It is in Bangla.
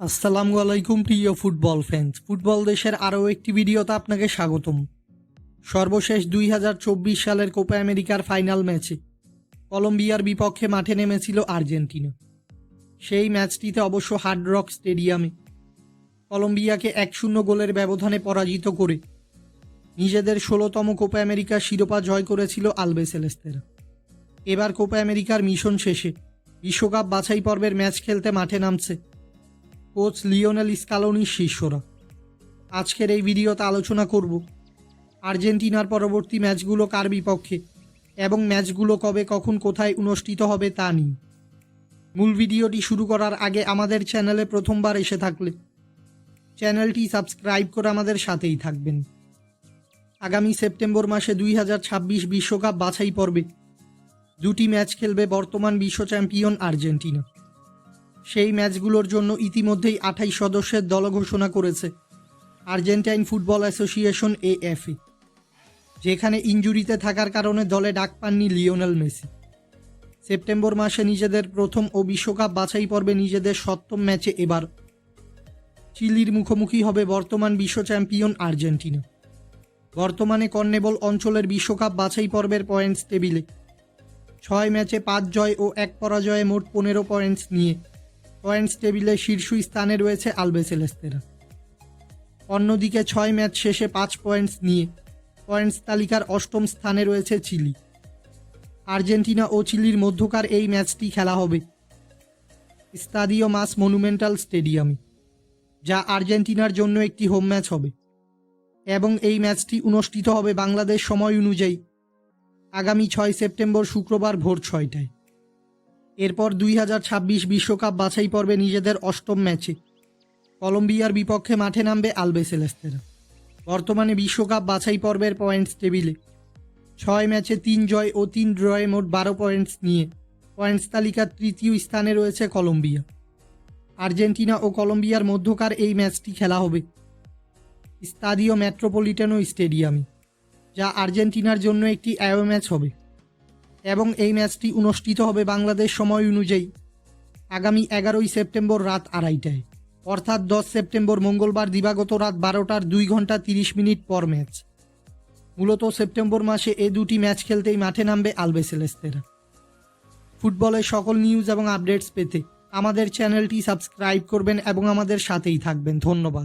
আসসালামু আলাইকুম, প্রিয় ফুটবল ফ্যান্স ফুটবল দেশের আরও একটি ভিডিওতে আপনাকে স্বাগতম। সর্বশেষ দুই হাজার চব্বিশ সালের কোপা আমেরিকার ফাইনাল ম্যাচে কলম্বিয়ার বিপক্ষে মাঠে নেমেছিল আর্জেন্টিনা। সেই ম্যাচটিতে অবশ্য হার্ড রক স্টেডিয়ামে কলম্বিয়াকে এক শূন্য গোলের ব্যবধানে পরাজিত করে নিজেদের ষোলোতম কোপা আমেরিকার শিরোপা জয় করেছিল আলবেসেলেস্তেরা এবার কোপা আমেরিকার মিশন শেষে বিশ্বকাপ বাছাই পর্বের ম্যাচ খেলতে মাঠে নামছে কোচ লিওনেল স্কালোনির শিষ্যরা। আজকের এই ভিডিওতে আলোচনা করব, আর্জেন্টিনার পরবর্তী ম্যাচগুলো কার বিপক্ষে এবং ম্যাচগুলো কবে, কখন, কোথায় অনুষ্ঠিত হবে তা নিয়ে। মূল ভিডিওটি শুরু করার আগে আমাদের চ্যানেলে প্রথমবার এসে থাকলে চ্যানেলটি সাবস্ক্রাইব করে আমাদের সাথেই থাকবেন। আগামী সেপ্টেম্বর মাসে দুই হাজার ছাব্বিশ বিশ্বকাপ বাছাই পর্বে দুটি ম্যাচ খেলবে বর্তমান বিশ্ব চ্যাম্পিয়ন আর্জেন্টিনা। সেই ম্যাচগুলোর জন্য ইতিমধ্যেই আঠাইশ সদস্যের দল ঘোষণা করেছে। আর্জেন্টাইন ফুটবল অ্যাসোসিয়েশন এএফএ, যেখানে ইঞ্জুরিতে থাকার কারণে দলে ডাক পাননি লিওনেল মেসি। সেপ্টেম্বর মাসে নিজেদের প্রথম ও বিশ্বকাপ বাছাই পর্বে নিজেদের সপ্তম ম্যাচে এবার চিলির মুখোমুখি হবে বর্তমান বিশ্ব চ্যাম্পিয়ন আর্জেন্টিনা। বর্তমানে কর্নেবল অঞ্চলের বিশ্বকাপ বাছাই পর্বের পয়েন্টস টেবিলে, ছয় ম্যাচে পাঁচ জয় ও এক পরাজয়ে মোট পনেরো পয়েন্টস নিয়ে পয়েন্টস টেবিলে শীর্ষ স্থানে রয়েছে আলবেসেলেস্তেরা অন্যদিকে ছয় ম্যাচ শেষে পাঁচ পয়েন্টস নিয়ে পয়েন্টস তালিকার অষ্টম স্থানে রয়েছে চিলি। আর্জেন্টিনা ও চিলির মধ্যকার এই ম্যাচটি খেলা হবে স্তাদিও মাস মনুমেন্টাল স্টেডিয়ামে, যা আর্জেন্টিনার জন্য একটি হোম ম্যাচ হবে এবং এই ম্যাচটি অনুষ্ঠিত হবে বাংলাদেশ সময় অনুযায়ী আগামী ছয় সেপ্টেম্বর শুক্রবার ভোর ছয়টায়। এরপর দুই বিশ্বকাপ বাছাই পর্বে নিজেদের অষ্টম ম্যাচে কলম্বিয়ার বিপক্ষে মাঠে নামবে আলবে আলবেসেলেস্তেরা বর্তমানে বিশ্বকাপ বাছাই পর্বের পয়েন্টস টেবিলে ছয় ম্যাচে তিন জয় ও তিন ড্রয়ে মোট বারো পয়েন্টস নিয়ে পয়েন্টস তালিকার তৃতীয় স্থানে রয়েছে কলম্বিয়া। আর্জেন্টিনা ও কলম্বিয়ার মধ্যকার এই ম্যাচটি খেলা হবে স্তাদিও মেট্রোপলিটানো স্টেডিয়ামে, যা আর্জেন্টিনার জন্য একটি অ্যাওয়ে ম্যাচ হবে। এবং এই ম্যাচটি অনুষ্ঠিত হবে বাংলাদেশ সময় অনুযায়ী আগামী এগারোই সেপ্টেম্বর রাত আড়াইটায়। অর্থাৎ দশ সেপ্টেম্বর মঙ্গলবার দিবাগত রাত বারোটার দুই ঘণ্টা তিরিশ মিনিট পর ম্যাচ। মূলত সেপ্টেম্বর মাসে এ দুটি ম্যাচ খেলতেই মাঠে নামবে আলবেসেলেস্তেরা ফুটবলের সকল নিউজ এবং আপডেটস পেতে আমাদের চ্যানেলটি সাবস্ক্রাইব করবেন এবং আমাদের সাথেই থাকবেন। ধন্যবাদ।